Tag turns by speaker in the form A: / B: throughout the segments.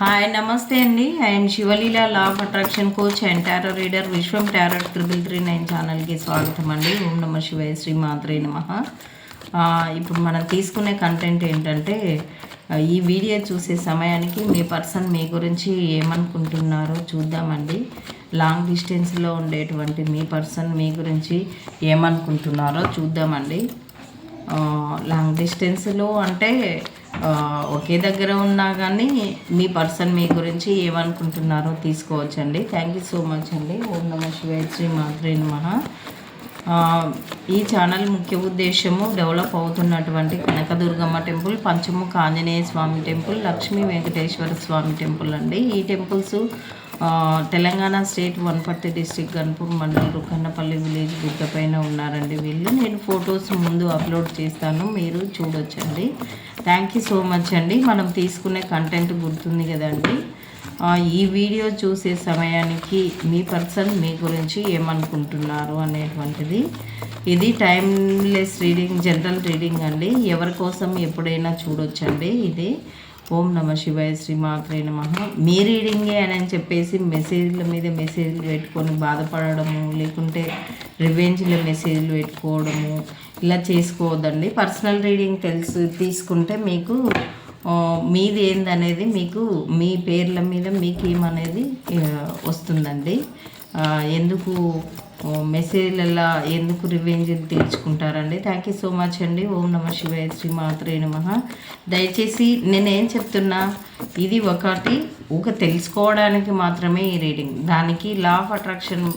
A: Hi నమస్తే అండి. I'm Sivaleela law of attraction coach and tarot reader Vishwam tarot triple three nine ఛానల్కి స్వాగతం అండి. ఓం నమ శివాయ శ్రీ మాత్రే నమ. ఇప్పుడు మనం తీసుకునే కంటెంట్ ఏంటంటే ఈ వీడియో చూసే సమయానికి మీ పర్సన్ మీ గురించి ఏమనుకుంటున్నారో చూద్దామండి. లాంగ్ డిస్టెన్స్లో ఉండేటువంటి మీ పర్సన్ మీ గురించి ఏమనుకుంటున్నారో చూద్దామండి. లాంగ్ డిస్టెన్స్లో అంటే ఒకే దగ్గర ఉన్నా కానీ మీ పర్సన్ మీ గురించి ఏమనుకుంటున్నారో తీసుకోవచ్చండి. థ్యాంక్ యూ సో మచ్ అండి. ఓం నమ శివాయ శ్రీ మాధురి నమః. ఈ ఛానల్ ముఖ్య ఉద్దేశము డెవలప్ అవుతున్నటువంటి Kanakadurgamma temple Panchamukha Anjaneya Swamy temple Lakshmi Venkateswara Swamy temple అండి. ఈ temples Telangana state Wanaparthy district Ganpur మండలం రుకన్నపల్లి విలేజ్ గుడ్డపైన ఉన్నారండి వీళ్ళు. నేను ఫొటోస్ ముందు అప్లోడ్ చేస్తాను మీరు చూడొచ్చండి. థ్యాంక్ యూ సో మచ్ అండి. మనం తీసుకునే కంటెంట్ గుర్తుంది కదండి. ఈ వీడియో చూసే సమయానికి మీ పర్సన్ మీ గురించి ఏమనుకుంటున్నారు అనేటువంటిది. ఇది టైమ్లెస్ రీడింగ్ జనరల్ రీడింగ్ అండి. ఎవరి కోసం ఎప్పుడైనా చూడొచ్చండి ఇది. ఓం నమ శివాయ శ్రీమాత్రే నమ. మీ రీడింగే అని చెప్పేసి మెసేజ్ల మీద మెసేజ్లు పెట్టుకొని బాధపడము లేకుంటే రివెంజ్ల మెసేజ్లు పెట్టుకోవడము ఇలా చేసుకోవద్దండి. పర్సనల్ రీడింగ్ తెలుసు తీసుకుంటే మీకు మీది ఏందనేది మీకు మీ పేర్ల మీద మీకు ఏమనేది వస్తుందండి. ఎందుకు మెసేజ్లలో ఎందుకు రివెంజ్ తీర్చుకుంటారండి? థ్యాంక్ యూ సో మచ్ అండి. ఓం నమ శివాయ శ్రీ మాత్రే నమ. దయచేసి నేనేం చెప్తున్నా ఇది ఒకటి ఒక తెలుసుకోవడానికి మాత్రమే ఈ రీడింగ్. దానికి లా ఆఫ్ అట్రాక్షన్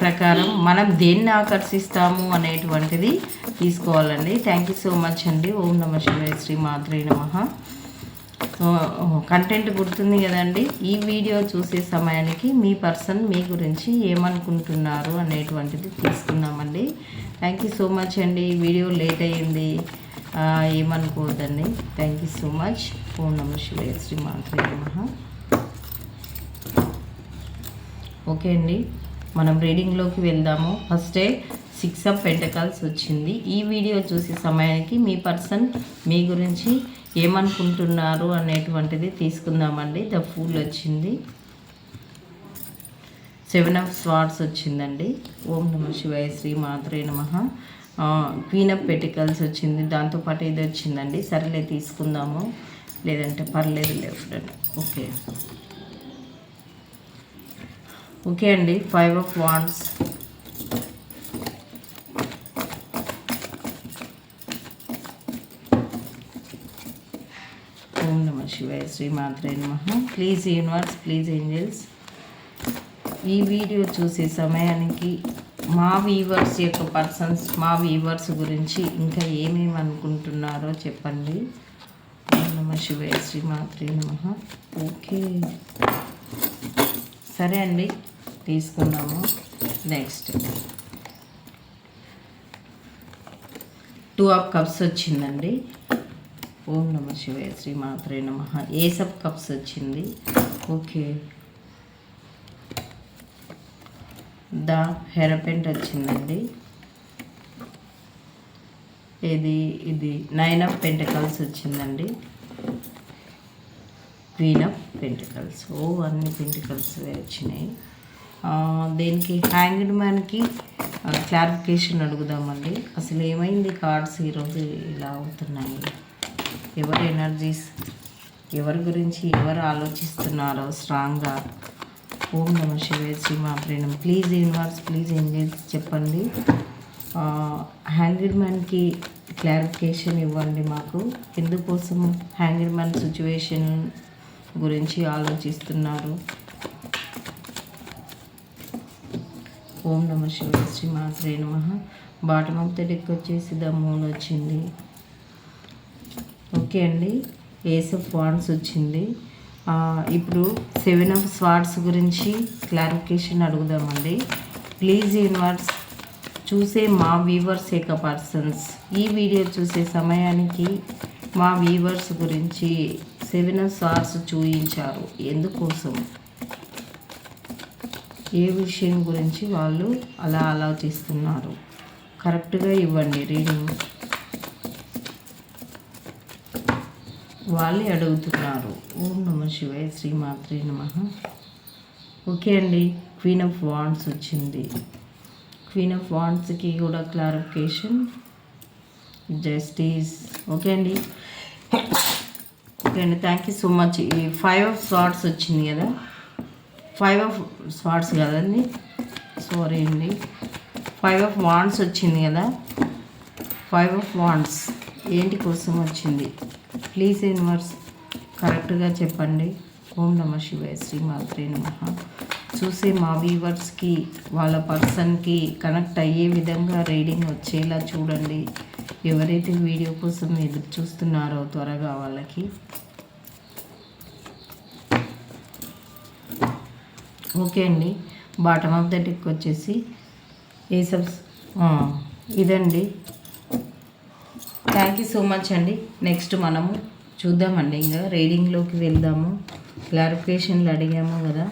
A: ప్రకారం మనం దేన్ని ఆకర్షిస్తాము అనేటువంటిది తీసుకోవాలండి. థ్యాంక్ యూ సో మచ్ అండి. ఓం నమ శివాయ శ్రీ మాత్రే నమ. కంటెంట్ గుర్తుంది కదండి. ఈ వీడియో చూసే సమయానికి మీ పర్సన్ మీ గురించి ఏమనుకుంటున్నారు అనేటువంటిది తీసుకున్నామండి థ్యాంక్ యూ సో మచ్ అండి. ఈ వీడియో లేట్ అయ్యింది. ఏమనుకోవద్దండి. థ్యాంక్ యూ సో మచ్ ఓం నమ శివే శ్రీ మాత్రే నమ. ఓకే అండి. మనం రీడింగ్లోకి వెళ్దాము. ఫస్టే సిక్స్ ఆఫ్ పెంటకల్స్ వచ్చింది. ఈ వీడియో చూసే సమయానికి మీ పర్సన్ మీ గురించి ఏమనుకుంటున్నారు అనేటువంటిది తీసుకుందామండి. ద ఫూల్ వచ్చింది. సెవెన్ ఆఫ్ స్వార్డ్స్ వచ్చిందండి. ఓం నమ శివాయ శ్రీ మాత్రే నమ. క్వీన్ ఆఫ్ పెటికల్స్ వచ్చింది. దాంతోపాటు ఇది వచ్చిందండి. సరేలే తీసుకుందాము. లేదంటే పర్లేదు లెఫ్ట్ ఓకే. ఓకే అండి. ఫైవ్ ఆఫ్ వాండ్స్ ఓం నమ శివాయ శ్రీ మాత్రే నమ. ప్లీజ్ యూనివర్స్ ప్లీజ్ ఏంజల్స్ ఈ వీడియో చూసే సమయానికి మా వీవర్స్ యొక్క పర్సన్స్ మా వీవర్స్ గురించి ఇంకా ఏమేమి అనుకుంటున్నారో చెప్పండి. నమ శివాయ శ్రీ మాత్రే నమ. ఓకే. సరే అండి తీసుకున్నాము నెక్స్ట్ టూ ఆఫ్ కప్స్ వచ్చిందండి. ఓం నమ శివాయ శ్రీ మాత్రే నమ. ఏ సబ్ కప్స్ వచ్చింది? ఓకే. ద హెరపెంట్ వచ్చిందండి. ఇది ఇది నైన్ ఆఫ్ పెంటకల్స్ వచ్చిందండి. Queen of pentacles. ఓ అన్ని పెంటికల్స్ వచ్చినాయి. దీనికి? హ్యాంగ్డ్ మ్యాన్కి క్లారిఫికేషన్ అడుగుదామండి. అసలు ఏమైంది? కార్డ్స్ ఈరోజు ఇలా అవుతున్నాయి. ఎవరి ఎనర్జీస్ ఎవరి గురించి ఎవరు ఆలోచిస్తున్నారో స్ట్రాంగ్గా. ఓం నమ శివే శ్రీ మాత్రేనం ప్లీజ్ యూనివర్స్ ప్లీజ్ ఏంజల్స్ చెప్పండి. హ్యాంగిడ్ మ్యాన్కి క్లారిఫికేషన్ ఇవ్వండి మాకు. ఎందుకోసం హ్యాంగిడ్ మ్యాన్ సిచ్యువేషన్ గురించి ఆలోచిస్తున్నారు? ఓం నమ శివ శ్రీ మాత్రే నమ. బాటమ్ ఆఫ్ ద డెక్ వచ్చేసి ద మూన్ వచ్చింది. ఓకే అండి. ఏస్ ఆఫ్ వాన్స్ వచ్చింది ఇప్పుడు సెవెన్ ఆఫ్ స్వార్డ్స్ గురించి క్లారిఫికేషన్ అడుగుదామండి. ప్లీజ్ యూనివర్స్ చూసే మా వీవర్స్ ఏక పర్సన్స్. ఈ వీడియో చూసే సమయానికి మా వీవర్స్ గురించి సెవెన్ ఆఫ్ స్వార్స్ చూయించారు. ఎందుకోసం? ఏ విషయం గురించి వాళ్ళు అలా ఆలోచిస్తున్నారు? కరెక్ట్గా ఇవ్వండి రీడింగ్. వాళ్ళే అడుగుతున్నారు. ఓం నమ శివాయ శ్రీమాత్రే నమ. ఓకే అండి క్వీన్ ఆఫ్ వాండ్స్ వచ్చింది. క్వీన్ ఆఫ్ వాండ్స్కి కూడా క్లారిఫికేషన్ జస్టిస్ ఓకే అండి. ఓకే అండి థ్యాంక్ యూ సో మచ్ ఈ ఫైవ్ ఆఫ్ స్వాట్స్ వచ్చింది కదా? ఫైవ్ ఆఫ్ స్వాట్స్ కదండి? సారీ అండి. ఫైవ్ ఆఫ్ వాండ్స్ వచ్చింది కదా? ఫైవ్ ఆఫ్ వాండ్స్ ఏంటి కోసం వచ్చింది? ప్లీజ్ యూనివర్స్ కరెక్ట్గా చెప్పండి. ఓం నమ శివాయ శ్రీ మాత్రే నమ. చూసే మా వీవర్స్కి వాళ్ళ పర్సన్కి కనెక్ట్ అయ్యే విధంగా రీడింగ్ వచ్చేలా చూడండి. ఎవరైతే వీడియో కోసం ఎదురు చూస్తున్నారో త్వరగా వాళ్ళకి. ఓకే అండి. బాటమ్ ఆఫ్ ద డెక్ వచ్చేసి ఏ సబ్స్ ఇదండి. థ్యాంక్ యూ సో మచ్ అండి. నెక్స్ట్ మనము చూద్దామండి. ఇంకా రీడింగ్లోకి వెళ్దాము. క్లారిఫికేషన్లు అడిగాము కదా.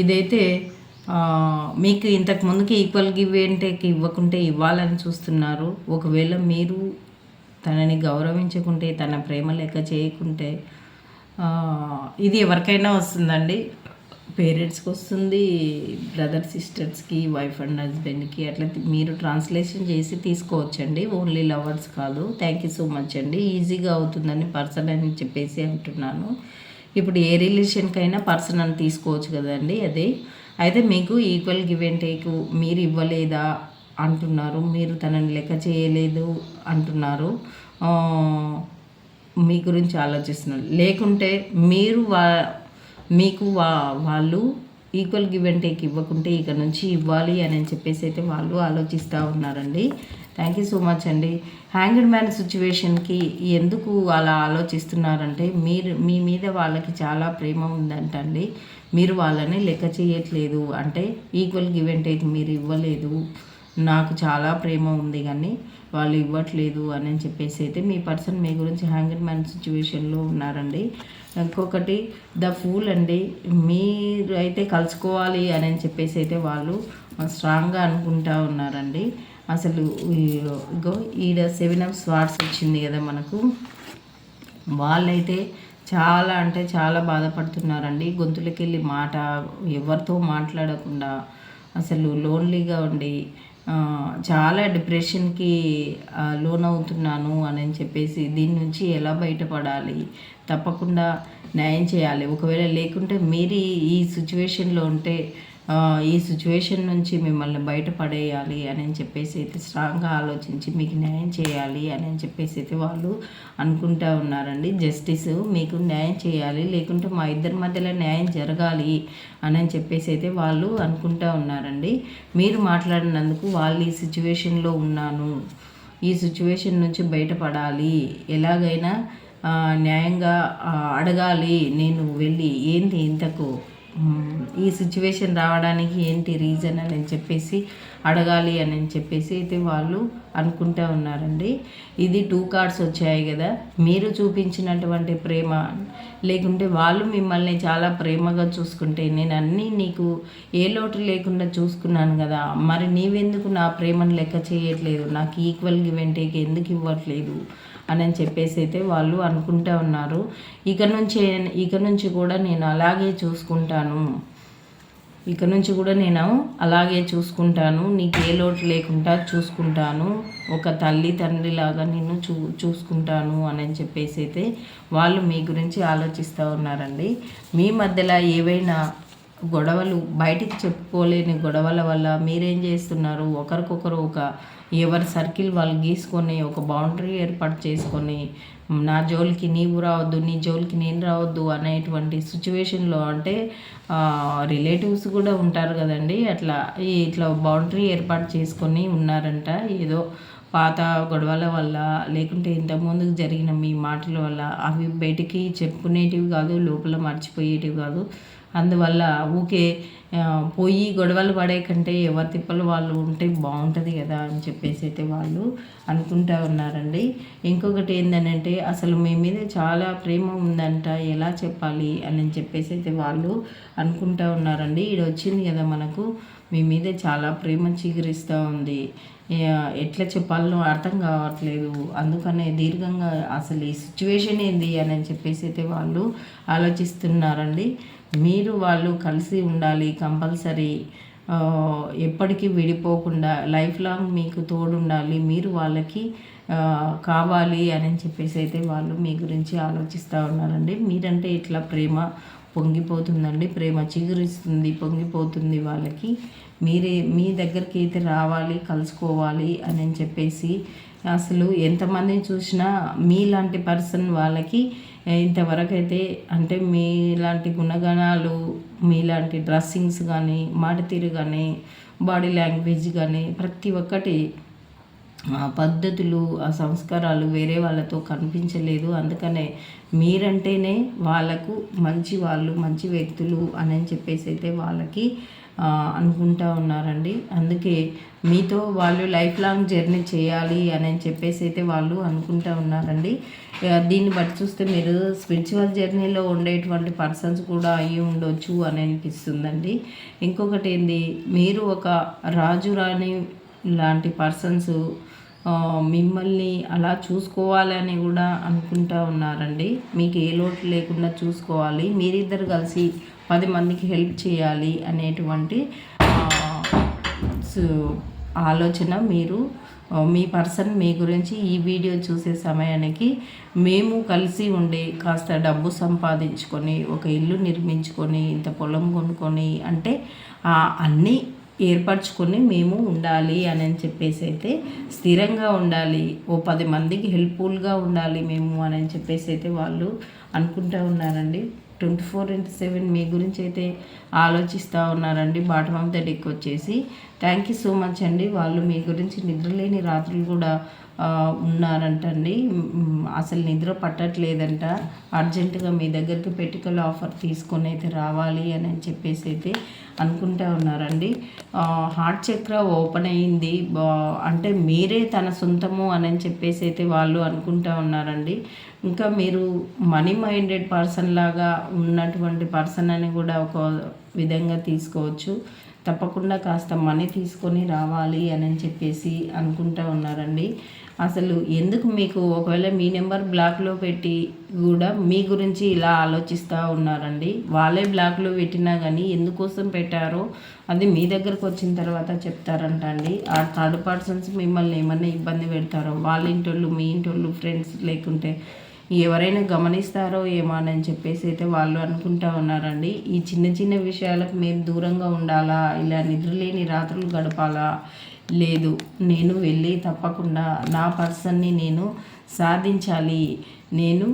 A: ఇదైతే మీకు ఇంతకు ముందుకి ఈక్వల్ గివ్ ఏంటేకి ఇవ్వకుంటే ఇవ్వాలని చూస్తున్నారు. ఒకవేళ మీరు తనని గౌరవించకుంటే తన ప్రేమ లెక్క చేయకుంటే ఇది ఎవరికైనా వస్తుందండి. పేరెంట్స్కి వస్తుంది బ్రదర్ సిస్టర్స్కి వైఫ్ అండ్ హస్బెండ్కి అట్లా మీరు ట్రాన్స్లేషన్ చేసి తీసుకోవచ్చండి. ఓన్లీ లవర్స్ కాదు. థ్యాంక్ యూ సో మచ్ అండి. ఈజీగా అవుతుందని పర్సన్ అని చెప్పేసి అంటున్నాను. ఇప్పుడు ఏ రిలేషన్కైనా పర్సన్ అని తీసుకోవచ్చు కదండి అదే. అయితే మీకు ఈక్వల్ గివ్ అండ్ టేక్ మీరు ఇవ్వలేదా అంటున్నారు. మీరు తనని లెక్క చేయలేదు అంటున్నారు. మీ గురించి ఆలోచిస్తున్నారు లేకుంటే మీరు వా మీకు వా వాళ్ళు ఈక్వల్ గివ్ అండ్ టేక్ ఇవ్వకుంటే ఇక నుంచి ఇవ్వాలి అని చెప్పేసి అయితే వాళ్ళు ఆలోచిస్తూ ఉన్నారండి. థ్యాంక్ యూ సో మచ్ అండి. హ్యాంగిడ్ మ్యాన్ సిచ్యువేషన్కి ఎందుకు అలా ఆలోచిస్తున్నారంటే మీరు మీ మీద వాళ్ళకి చాలా ప్రేమ ఉందంటండి. మీరు వాళ్ళని లెక్క చేయట్లేదు అంటే ఈక్వల్ గివ్ అండ్ టేక్ మీరు ఇవ్వలేదు. నాకు చాలా ప్రేమ ఉంది కానీ వాళ్ళు ఇవ్వట్లేదు అని చెప్పేసి అయితే మీ పర్సన్ మీ గురించి హ్యాంగర్ మ్యాన్ సిచ్యువేషన్లో ఉన్నారండి. ఇంకొకటి ద ఫూల్ అండి మీరు అయితే కలుసుకోవాలి అని చెప్పేసి అయితే వాళ్ళు స్ట్రాంగ్గా అనుకుంటా ఉన్నారండి. అసలు ఇగో ఈడ సెవెన్ ఆఫ్ స్వార్ట్స్ వచ్చింది కదా మనకు. వాళ్ళైతే చాలా అంటే చాలా బాధపడుతున్నారండి. గొంతులకి వెళ్ళి మాట ఎవరితో మాట్లాడకుండా అసలు లోన్లీగా ఉండి చాలా డిప్రెషన్కి లోన్ అవుతున్నాను అని చెప్పేసి దీని నుంచి ఎలా బయటపడాలి? తప్పకుండా న్యాయం చేయాలి. ఒకవేళ లేకుంటే మీరు ఈ- సిచ్యువేషన్లో ఉంటే ఈ సిచ్యువేషన్ నుంచి మిమ్మల్ని బయటపడేయాలి అని చెప్పేసి అయితే స్ట్రాంగ్గా ఆలోచించి మీకు న్యాయం చేయాలి అని చెప్పేసి అయితే వాళ్ళు అనుకుంటా ఉన్నారండి. జస్టిస్ మీకు న్యాయం చేయాలి లేకుంటే మా ఇద్దరి మధ్యలో న్యాయం జరగాలి అని చెప్పేసి అయితే వాళ్ళు అనుకుంటా ఉన్నారండి. మీరు మాట్లాడినందుకు వాళ్ళు ఈ సిచ్యువేషన్లో ఉన్నాను ఈ సిచ్యువేషన్ నుంచి బయటపడాలి ఎలాగైనా న్యాయంగా అడగాలి. నేను వెళ్ళి ఏంటి ఇంతకు ఈ సిచ్యువేషన్ రావడానికి ఏంటి రీజన్ అని చెప్పేసి అడగాలి అని చెప్పేసి అయితే వాళ్ళు అనుకుంటూ ఉన్నారండి. ఇది టూ కార్డ్స్ వచ్చాయి కదా. మీరు చూపించినటువంటి ప్రేమ లేకుంటే వాళ్ళు మిమ్మల్ని చాలా ప్రేమగా చూసుకుంటే నేను అన్నీ నీకు ఏ లోటు లేకుండా చూసుకున్నాను కదా. మరి నీవెందుకు నా ప్రేమను లెక్క చేయట్లేదు? నాకు ఈక్వల్ గివ్ అండ్ టేక్ ఎందుకు ఇవ్వట్లేదు? అని చెప్పేసి అయితే వాళ్ళు అనుకుంటూ ఉన్నారు. ఇక నుంచి ఇక నుంచి కూడా నేను అలాగే చూసుకుంటాను. ఇక నుంచి కూడా నేను అలాగే చూసుకుంటాను. నీకు ఏ లోటు లేకుండా చూసుకుంటాను. ఒక తల్లి తండ్రి లాగా నిన్ను చూ చూసుకుంటాను అని చెప్పేసి అయితే వాళ్ళు మీ గురించి ఆలోచిస్తూ ఉన్నారండి. మీ మధ్యలో ఏవైనా గొడవలు బయటికి చెప్పుకోలేని గొడవల వల్ల మీరేం చేస్తున్నారు? ఒకరికొకరు ఒక ఎవరి సర్కిల్ వాళ్ళు గీసుకొని ఒక బౌండరీ ఏర్పాటు చేసుకొని నా జోలికి నీవు రావద్దు నీ జోలికి నేను రావద్దు అనేటువంటి సిచ్యువేషన్లో అంటే రిలేటివ్స్ కూడా ఉంటారు కదండి. అట్లా ఇట్లా బౌండరీ ఏర్పాటు చేసుకొని ఉన్నారంట. ఏదో పాత గొడవల వల్ల లేకుంటే ఇంతకుముందు జరిగిన మీ మాటల వల్ల అవి బయటికి చెప్పుకునేటివి కాదు లోపల మర్చిపోయేటివి కాదు. అందువల్ల ఊకే పోయి గొడవలు పడే కంటే ఎవరి తిప్పలు వాళ్ళు ఉంటే బాగుంటుంది కదా అని చెప్పేసి అయితే వాళ్ళు అనుకుంటా ఉన్నారండి. ఇంకొకటి ఏంటంటే అసలు మీ మీద చాలా ప్రేమ ఉందంట ఎలా చెప్పాలి అని చెప్పేసి అయితే వాళ్ళు అనుకుంటా ఉన్నారండి. ఇది వచ్చింది కదా మనకు మీ మీద చాలా ప్రేమ చిగురిస్తూ ఉంది. ఎట్లా చెప్పాలో అర్థం కావట్లేదు. అందుకనే దీర్ఘంగా అసలు ఈ సిచ్యువేషన్ ఏంది అని చెప్పేసి అయితే వాళ్ళు ఆలోచిస్తున్నారండి. మీరు వాళ్ళు కలిసి ఉండాలి కంపల్సరీ ఎప్పటికీ విడిపోకుండా లైఫ్ లాంగ్ మీకు తోడుండాలి మీరు వాళ్ళకి కావాలి అని చెప్పేసి అయితే వాళ్ళు మీ గురించి ఆలోచిస్తూ ఉన్నారండి. మీరంటే ఇట్లా ప్రేమ పొంగిపోతుందండి ప్రేమ చిగురిస్తుంది పొంగిపోతుంది వాళ్ళకి. మీరే మీ దగ్గరికి అయితే రావాలి కలుసుకోవాలి అని చెప్పేసి అసలు ఎంతమందిని చూసినా మీలాంటి పర్సన్ వాళ్ళకి ఇంతవరకు అయితే అంటే మీలాంటి గుణగణాలు మీలాంటి డ్రెస్సింగ్స్ కానీ మాట తీరు కానీ బాడీ లాంగ్వేజ్ కానీ ప్రతి ఒక్కటి ఆ పద్ధతులు ఆ సంస్కారాలు వేరే వాళ్ళతో కనిపించలేదు. అందుకనే మీరంటేనే వాళ్ళకు మంచి వాళ్ళు మంచి వ్యక్తులు అని చెప్పేసి అయితే వాళ్ళకి అనుకుంటా ఉన్నారండి. అందుకే మీతో వాళ్ళు లైఫ్ లాంగ్ జర్నీ చేయాలి అని చెప్పేసి అయితే వాళ్ళు అనుకుంటా ఉన్నారండి. దీన్ని బట్టి చూస్తే మీరు స్పిరిచువల్ జర్నీలో ఉండేటువంటి పర్సన్స్ కూడా అయ్యి ఉండొచ్చు అని అనిపిస్తుందండి. ఇంకొకటి ఏంది మీరు ఒక రాజు రాణి లాంటి పర్సన్స్ మిమ్మల్ని అలా చూసుకోవాలని కూడా అనుకుంటా ఉన్నారండి. మీకు ఏ లోటు లేకుండా చూసుకోవాలి. మీరిద్దరు కలిసి పది మందికి హెల్ప్ చేయాలి అనేటువంటి ఆలోచన మీరు మీ పర్సన్ మీ గురించి ఈ వీడియో చూసే సమయానికి మేము కలిసి ఉండి కాస్త డబ్బు సంపాదించుకొని ఒక ఇల్లు నిర్మించుకొని ఇంత పొలం కొనుక్కొని అంటే అన్నీ ఏర్పరచుకొని మేము ఉండాలి అని చెప్పేసి అయితే స్థిరంగా ఉండాలి. ఓ పది మందికి హెల్ప్ఫుల్గా ఉండాలి మేము అని చెప్పేసి అయితే వాళ్ళు అనుకుంటూ ఉన్నారండి. ట్వంటీ ఫోర్ ఇంటూ సెవెన్ మీ గురించి అయితే ఆలోచిస్తూ ఉన్నారండి. బాటమ్ ఆఫ్ ద డెక్ వచ్చేసి. థ్యాంక్ యూ సో మచ్ అండి. వాళ్ళు మీ గురించి నిద్రలేని రాత్రులు కూడా ఉన్నారంటండి. అసలు నిద్ర పట్టట్లేదంట. అర్జెంటుగా మీ దగ్గరికి పెట్టుకల ఆఫర్ తీసుకొని అయితే రావాలి అని చెప్పేసి అయితే అనుకుంటా ఉన్నారండి. హార్ట్ చక్ర ఓపెన్ అయింది. బా- అంటే మీరే తన సొంతము అని చెప్పేసి అయితే వాళ్ళు అనుకుంటా ఉన్నారండి. ఇంకా మీరు మనీ మైండెడ్ పర్సన్ లాగా ఉన్నటువంటి పర్సన్ అని కూడా ఒక విధంగా తీసుకోవచ్చు. తప్పకుండా కాస్త మనీ తీసుకొని రావాలి అని అని చెప్పేసి అనుకుంటా ఉన్నారండి. అసలు ఎందుకు మీకు ఒకవేళ మీ నెంబర్ బ్లాక్లో పెట్టి కూడా మీ గురించి ఇలా ఆలోచిస్తూ ఉన్నారండి? వాళ్ళే బ్లాక్లో పెట్టినా కానీ ఎందుకోసం పెట్టారో అది మీ దగ్గరకు వచ్చిన తర్వాత చెప్తారంట అండి ఆ థర్డ్ పర్సన్స్ మిమ్మల్ని ఏమైనా ఇబ్బంది పెడతారో వాళ్ళ ఇంటోళ్ళు మీ ఇంటోళ్ళు ఫ్రెండ్స్ లేకుంటే ఎవరైనా గమనిస్తారో ఏమో అని చెప్పేసి అయితే వాళ్ళు అనుకుంటా ఉన్నారండి. ఈ చిన్న చిన్న విషయాలకు మేము దూరంగా ఉండాలా? ఇలా నిద్రలేని రాత్రులు గడపాలా? లేదు నేను వెళ్ళి తప్పకుండా నా పర్సన్ని నేను సాధించాలి. నేను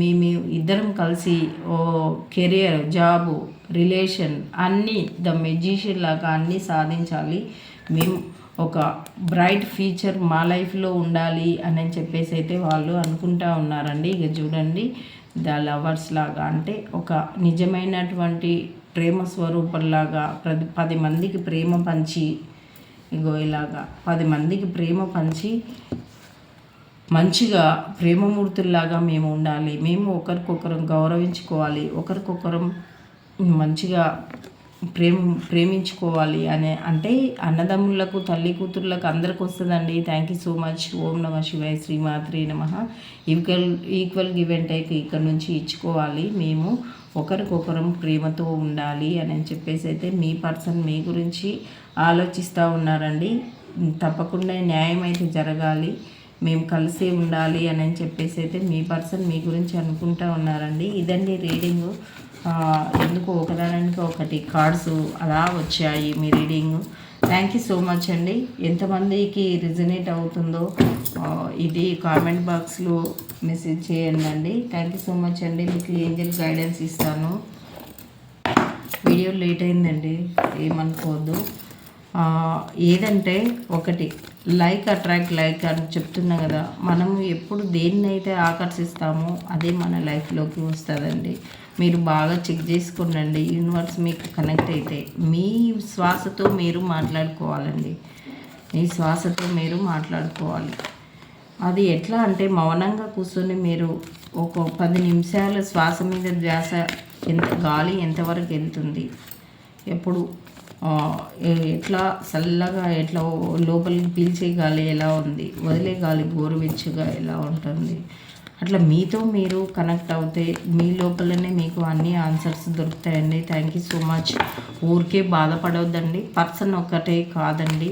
A: మేము ఇద్దరం కలిసి ఓ కెరియర్ జాబు రిలేషన్ అన్నీ ద మెజిషియన్ లాగా అన్నీ సాధించాలి. మేము ఒక బ్రైట్ ఫ్యూచర్ మా లైఫ్లో ఉండాలి అని చెప్పేసి అయితే వాళ్ళు అనుకుంటా ఉన్నారండి. ఇక చూడండి ద లవర్స్ లాగా అంటే ఒక నిజమైనటువంటి ప్రేమ స్వరూపంలాగా ప్రతి పది మందికి ప్రేమ పంచి ఇంకో ఇలాగా పది మందికి ప్రేమ పంచి మంచిగా ప్రేమమూర్తుల్లాగా మేము ఉండాలి. మేము ఒకరికొకరం గౌరవించుకోవాలి. ఒకరికొకరం మంచిగా ప్రేమ ప్రేమించుకోవాలి అనే అంటే అన్నదమ్ములకు తల్లి కూతుర్లకు అందరికి వస్తుందండి. థ్యాంక్ యూ సో మచ్ ఓం నమ శివాయ శ్రీమాత్రి నమ. Equal equal give and take ఇక్కడ నుంచి ఇచ్చుకోవాలి. మేము ఒకరికొకరం ప్రేమతో ఉండాలి అని చెప్పేసి అయితే మీ పర్సన్ మీ గురించి ఆలోచిస్తూ ఉన్నారండి. తప్పకుండా న్యాయం అయితే జరగాలి. మేము కలిసి ఉండాలి అని చెప్పేసి అయితే మీ పర్సన్ మీ గురించి అనుకుంటా ఉన్నారండి. ఇదండి రీడింగు. ఎందుకు ఒకదానికి ఒకటి కార్డ్స్ అలా వచ్చాయి మీ reading. Thank you so much అండి. ఎంతమందికి రిజనేట్ అవుతుందో ఇది కామెంట్ బాక్స్లో మెసేజ్ చేయండి అండి థ్యాంక్ యూ సో మచ్ అండి. మీకు ఏంజల్ గైడెన్స్ ఇస్తాను. వీడియో లేట్ అయిందండి. ఏమనుకోవద్దు. ఏదంటే ఒకటి. లైక్ అట్రాక్ట్ లైక్ అని చెప్తున్నా కదా. మనం ఎప్పుడు దేన్నైతే ఆకర్షిస్తామో అదే మన లైఫ్లోకి వస్తుందండి. మీరు బాగా చెక్ చేసుకోండి యూనివర్స్ మీకు కనెక్ట్ అయితే మీ శ్వాసతో మీరు మాట్లాడుకోవాలండి. మీ శ్వాసతో మీరు మాట్లాడుకోవాలి. అది ఎట్లా అంటే మౌనంగా కూర్చొని మీరు ఒక పది నిమిషాలు శ్వాస మీద ధ్యాస ఎంత గాలి ఎంతవరకు వెళ్తుంది? ఎప్పుడు ఎట్లా చల్లగా ఎట్లా లోపలికి పీల్చే గాలి ఎలా ఉంది? వదిలే గాలి గోరువెచ్చగా ఎలా ఉంటుంది? అట్లా మీతో మీరు కనెక్ట్ అవుతే మీ లోపలనే మీకు అన్ని ఆన్సర్స్ దొరుకుతాయండి. థ్యాంక్ యూ సో మచ్ ఊరికే బాధపడవద్దండి పర్సన్ ఒక్కటే కాదండి.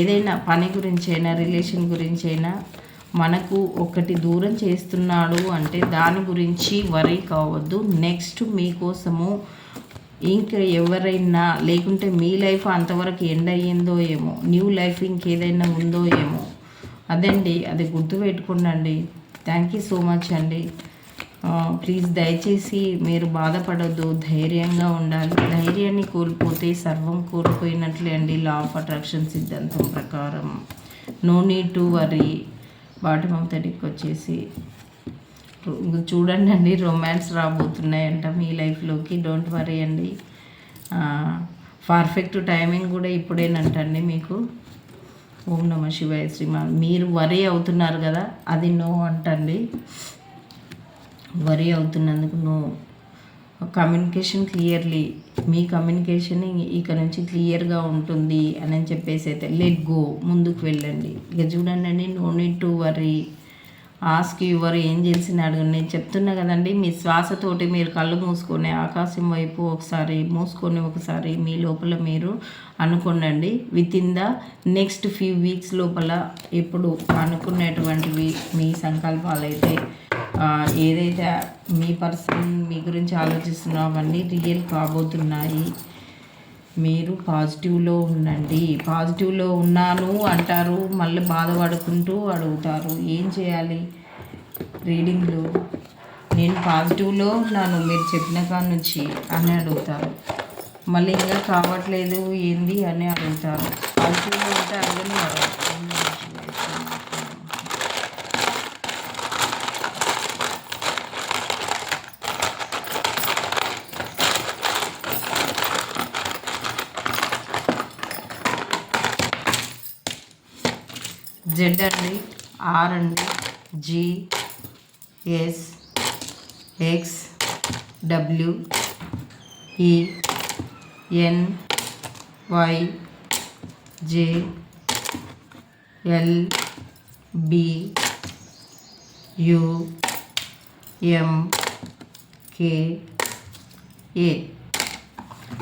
A: ఏదైనా పని గురించి అయినా రిలేషన్ గురించి అయినా మనకు ఒకటి దూరం చేస్తున్నాడు అంటే దాని గురించి వరీ కావద్దు. నెక్స్ట్ మీకోసము ఇంకా ఎవరైనా లేకుంటే మీ లైఫ్ అంతవరకు ఎండ్ అయ్యిందో ఏమో న్యూ లైఫ్ ఇంకేదైనా ఉందో ఏమో అదండి అది గుర్తుపెట్టుకోండి థ్యాంక్ యూ సో మచ్ అండి. ప్లీజ్ దయచేసి మీరు బాధపడొద్దు ధైర్యంగా ఉండాలి. ధైర్యాన్ని కోల్పోతే సర్వం కోల్పోయినట్లే అండి లా ఆఫ్ అట్రాక్షన్ సిద్ధాంతం ప్రకారం. No need to worry bottom of వచ్చేసి చూడండి అండి రొమాన్స్ రాబోతున్నాయంట మీ లైఫ్లోకి డోంట్ వరీ అండి. పర్ఫెక్ట్ టైమింగ్ కూడా ఇప్పుడేనంటండి మీకు. ఓం నమ శివాయ శ్రీమా మీరు వరీ అవుతున్నారు కదా అది నో అంటండి. వరీ అవుతున్నందుకు నో కమ్యూనికేషన్ క్లియర్లీ మీ కమ్యూనికేషన్ ఇక నుంచి క్లియర్గా ఉంటుంది అని చెప్పేసి అయితే లెట్ గో ముందుకు వెళ్ళండి. ఇక చూడండి అండి no need to worry ask your ఏంజల్స్ని అడుగు నేను చెప్తున్నా కదండి మీ శ్వాసతోటి మీరు కళ్ళు మూసుకొని ఆకాశం వైపు ఒకసారి మూసుకొని ఒకసారి మీ లోపల మీరు అనుకోండి within the next few weeks లోపల ఇప్పుడు అనుకునేటువంటివి మీ సంకల్పాలు అయితే ఏదైతే మీ పర్సన్ మీ గురించి ఆలోచిస్తున్నారో అవన్నీ రియల్ కాబోతున్నాయి. మీరు పాజిటివ్లో ఉండండి. పాజిటివ్లో ఉన్నాను అంటారు మళ్ళీ బాధపడుకుంటూ అడుగుతారు. ఏం చేయాలి? రీడింగ్లో నేను పాజిటివ్లో ఉన్నాను మీరు చెప్పిన కాడ నుంచి అని అడుగుతారు. మళ్ళీ ఇంకా కావట్లేదు ఏంది అని అడుగుతారు. పాజిటివ్లో ఉంటే అడగని జెడ్ అండి ఆర్ అండి G S X W E N Y J L B U M K A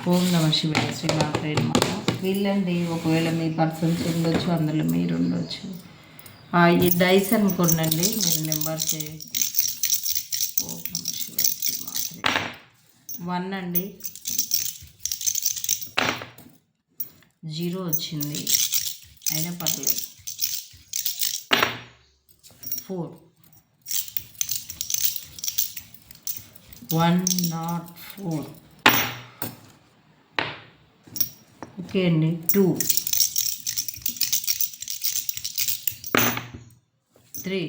A: ఓం నమ శివాయ శ్రీమాత్రే నమః. వీళ్ళండి ఒకవేళ మీ పర్సన్స్ ఉండొచ్చు అందులో మీరు ఉండొచ్చు ఆ, ఈ డైస్ అనుకోండి మీరు నెంబర్ చే వన్ అండి. జీరో వచ్చింది. అయినా పర్లేదు. Four one not four okay అండి. టూ త్రీ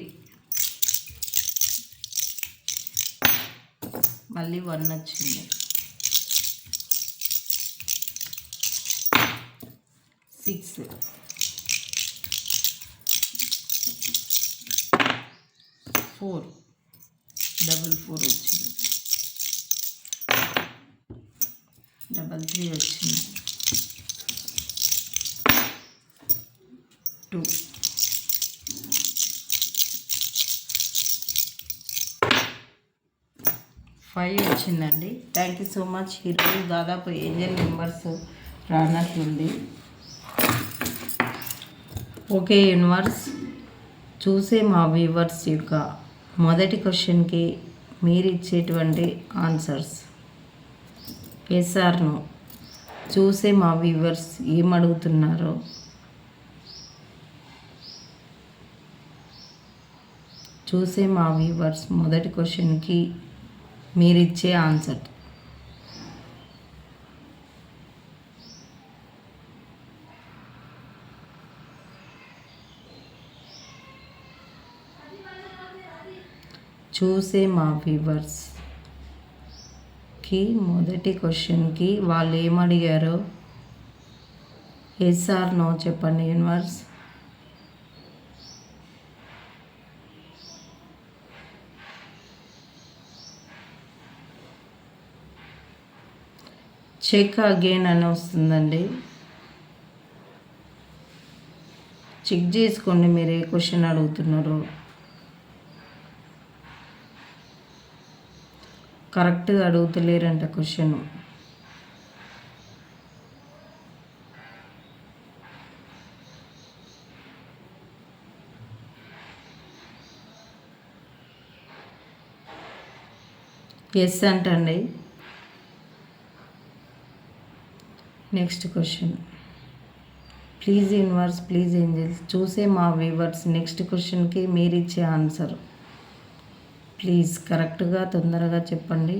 A: మళ్ళీ వన్ వచ్చింది సిక్స్ ఫోర్ డబల్ ఫోర్ వచ్చింది. డబల్ త్రీ వచ్చింది టూ ఫైవ్ వచ్చిందండి. థ్యాంక్ యూ సో మచ్ ఈరోజు దాదాపు ఏంజల్ నెంబర్స్ రానట్లుంది ఓకే యూనివర్స్. చూసే మా వ్యూవర్స్ యొక్క మొదటి క్వశ్చన్కి మీరు ఇచ్చేటువంటి ఆన్సర్స్. ఎస్ఆర్ను చూసే మా వ్యూవర్స్ ఏమడుగుతున్నారో. చూసే మా వ్యూవర్స్ మొదటి క్వశ్చన్కి మీరిచ్చే ఆన్సర్. చూసే మా వ్యూవర్స్కి మొదటి క్వశ్చన్కి వాళ్ళు ఏమడిగారో? ఎస్ ఆర్ నో చెప్పండి యూనివర్స్ చెక్ అగైన్ అని వస్తుందండి. చెక్ చేసుకోండి మీరు ఏ క్వశ్చన్ అడుగుతున్నారో. కరెక్ట్గా అడుగుతలేరంట క్వశ్చన్. ఎస్ అంటండి. Next question please universe please angels చూసే మా వీవర్స్ నెక్స్ట్ క్వశ్చన్కి మీరు ఇచ్చే ఆన్సర్ ప్లీజ్ కరెక్ట్గా తొందరగా చెప్పండి.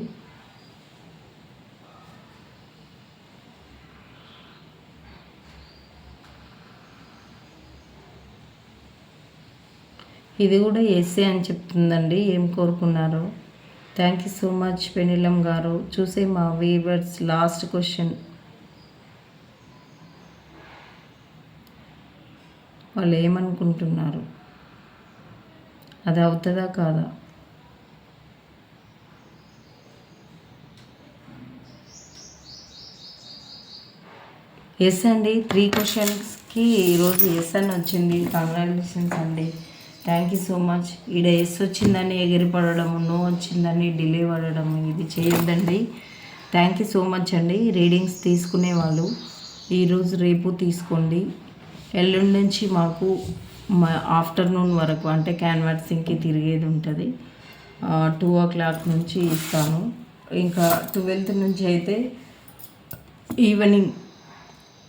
A: ఇది కూడా ఎస్ఏ అని చెప్తుందండి. ఏం కోరుకున్నారు? Thank you so much Penilam గారు. చూసే మా వీవర్స్ లాస్ట్ క్వశ్చన్ వాళ్ళు ఏమనుకుంటున్నారు అది అవుతుందా కాదా ఎస్ అండి త్రీ క్వశ్చన్స్కి ఈరోజు ఎస్ అని వచ్చింది. కంగ్రాచులేషన్స్ అండి. థ్యాంక్ యూ సో మచ్ ఈడ ఎస్ వచ్చిందని ఎగిరిపడము నో వచ్చిందని డిలే పడడం ఇది చేయొద్దండి. థ్యాంక్ యూ సో మచ్ అండి. రీడింగ్స్ తీసుకునే వాళ్ళు ఈరోజు రేపు తీసుకోండి. ఎల్లుండి నుంచి మాకు మా ఆఫ్టర్నూన్ వరకు అంటే క్యాన్వాసింగ్కి తిరిగేది ఉంటుంది. టూ ఓ క్లాక్ నుంచి ఇస్తాను. ఇంకా ట్వెల్త్ నుంచి అయితే evening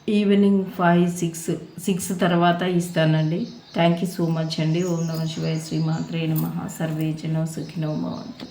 A: evening five six six తర్వాత ఇస్తానండి. థ్యాంక్ యూ సో మచ్ అండి. ఓం నమ శివాయ శ్రీ మాత్రే నమ. సర్వే జనో సుఖినో భవంతు.